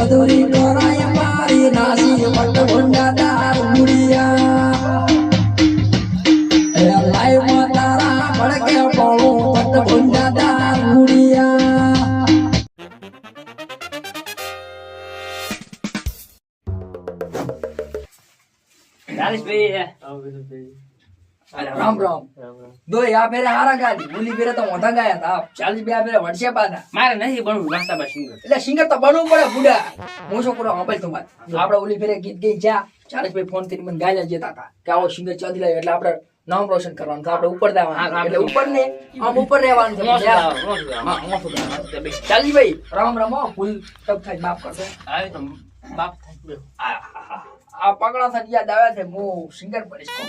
મધુરી કરાય મારી નાસી પટ ભૂંડા એ લાઈમાં તારા ભડકે ભૂંડા દારૂડિયા અરે રામ રામ. દો આ પેરે હારા ગાડી. બોલી પેરે તો મોઢા ગાયા હતા. ચાલીસ બે પેરે વડશે પાના મારે નહીં બનવું નાસ્તા બા સિંગર. એટલે સિંગર તો બનવું પડે બુડા. હું શું કરું સાંભળ તમાર આપણે ઓલી ફેરે ગીત ગઈ જા ચાલીસ ભાઈ ફોન કરીને મને ગાયલા જતા હતા કે આવો સિંગર ચાલી લાવ્યો એટલે આપણે નામ રોશન કરવાનું તો આપણે ઉપર દેવાનું એટલે ઉપર ને આમ ઉપર રહેવાનું છે. યા. ચાલી ભાઈ રામ રામ ભૂલ તબ થાય માફ કરશે આવે તો માફ થાય. આ. આ પગડા થતી યાદ છે. હું સિંગર પડીશ કોમ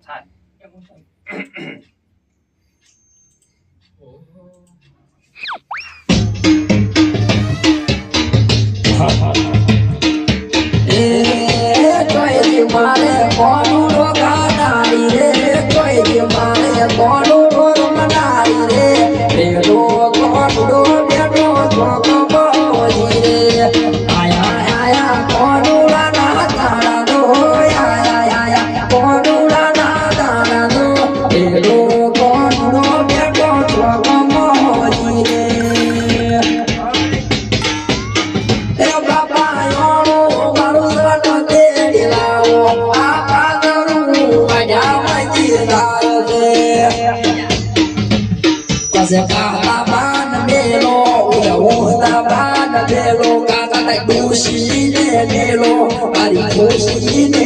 બાન મેલો કાકા તક દોશી ને મેલો મારી ખુશી ને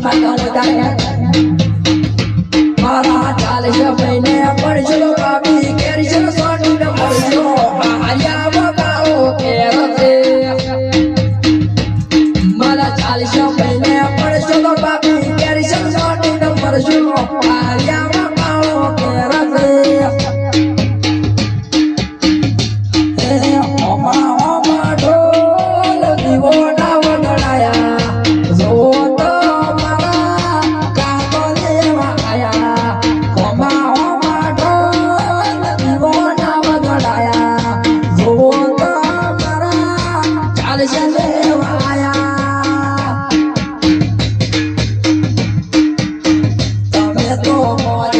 apagón. 我。的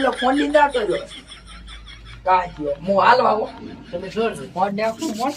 આટલો ફોન લીધા કર્યો કાચ્યો હું હાલવા તમે જોર ફોન ને આખું મોટ